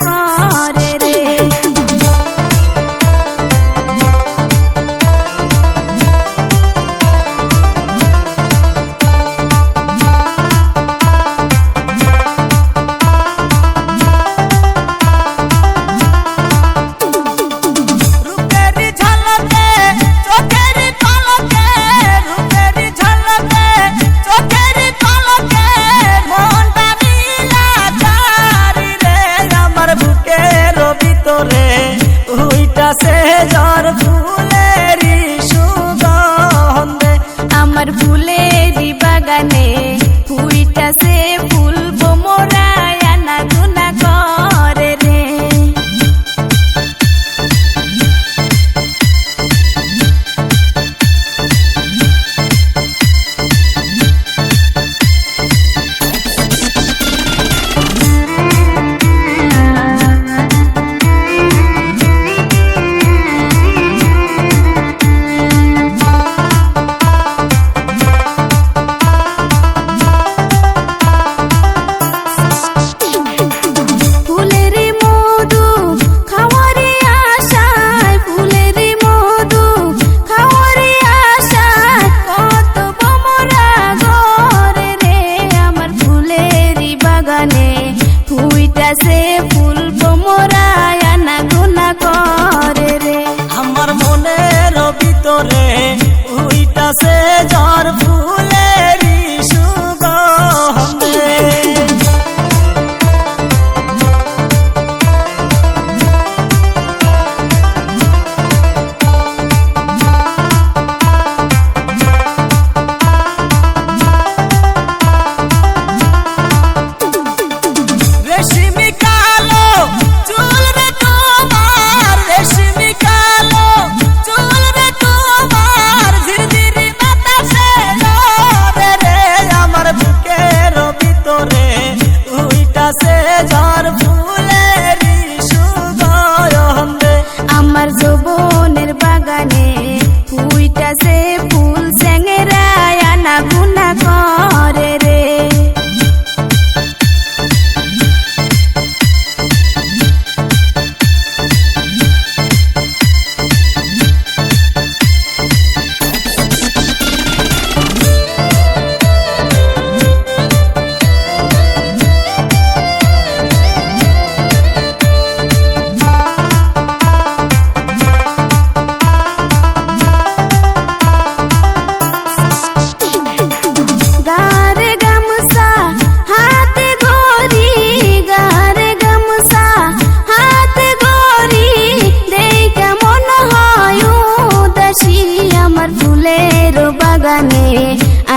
করে ফুলেরি বাগানে ফুইটাছে ফুল প্রাণে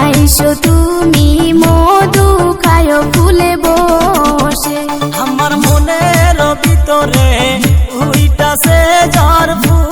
আইসো তুমি মধু খায় ফুলে বসে। আমার মনের ভিতরে উইটাছে জার ফুল